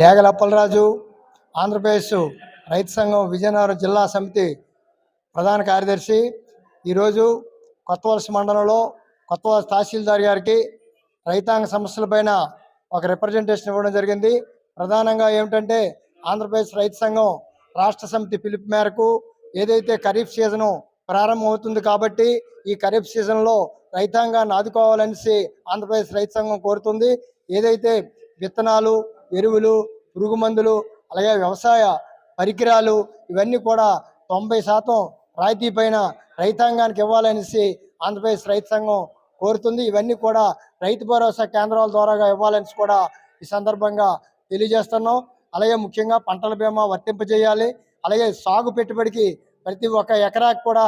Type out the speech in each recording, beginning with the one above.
డేగల అప్పలరాజు ఆంధ్రప్రదేశ్ రైతు సంఘం విజయనగరం జిల్లా సమితి ప్రధాన కార్యదర్శి. ఈరోజు కొత్త వలస మండలంలో కొత్త వలస తహసీల్దార్ గారికి రైతాంగ సమస్యలపైన ఒక రిప్రజెంటేషన్ ఇవ్వడం జరిగింది. ప్రధానంగా ఏమిటంటే ఆంధ్రప్రదేశ్ రైతు సంఘం రాష్ట్ర సమితి పిలుపు మేరకు ఏదైతే ఖరీఫ్ సీజను ప్రారంభమవుతుంది కాబట్టి ఈ ఖరీఫ్ సీజన్లో రైతాంగాన్ని ఆదుకోవాలనేసి ఆంధ్రప్రదేశ్ రైతు సంఘం కోరుతుంది. ఏదైతే విత్తనాలు ఎరువులు పురుగు మందులు అలాగే వ్యవసాయ పరికరాలు ఇవన్నీ కూడా తొంభై శాతం రాయితీ పైన రైతాంగానికి ఇవ్వాలనేసి ఆంధ్రప్రదేశ్ రైతు సంఘం కోరుతుంది. ఇవన్నీ కూడా రైతు భరోసా కేంద్రాల ద్వారాగా ఇవ్వాలని కూడా ఈ సందర్భంగా తెలియజేస్తున్నాం. అలాగే ముఖ్యంగా పంటల బీమా వర్తింపజేయాలి. అలాగే సాగు పెట్టుబడికి ప్రతి ఒక్క ఎకరాకు కూడా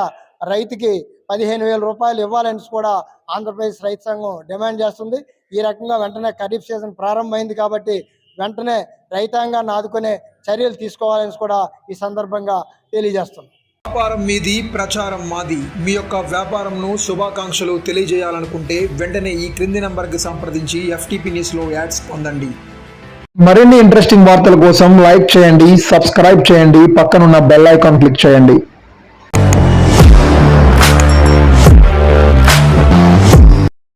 రైతుకి పదిహేను వేల రూపాయలు ఇవ్వాలని కూడా ఆంధ్రప్రదేశ్ రైతు సంఘం డిమాండ్ చేస్తుంది. ఈ రకంగా వెంటనే ఖరీఫ్ సీజన్ ప్రారంభమైంది కాబట్టి వెంటనే రైతాంగాన్ని ఆదుకునే చర్యలు తీసుకోవాలని కూడా ఈ సందర్భంగా తెలియజేస్తున్నాం. వ్యాపారం మీది ప్రచారం మాది. మీ యొక్క వ్యాపారంను శుభాకాంక్షలు తెలియజేయాలనుకుంటే వెంటనే ఈ క్రింది నంబర్కి సంప్రదించి ఎఫ్టీపీ న్యూస్లో యాడ్స్ పొందండి. మరిన్ని ఇంట్రెస్టింగ్ వార్తల కోసం లైక్ చేయండి సబ్స్క్రైబ్ చేయండి పక్కనున్న బెల్ ఐకాన్ క్లిక్ చేయండి.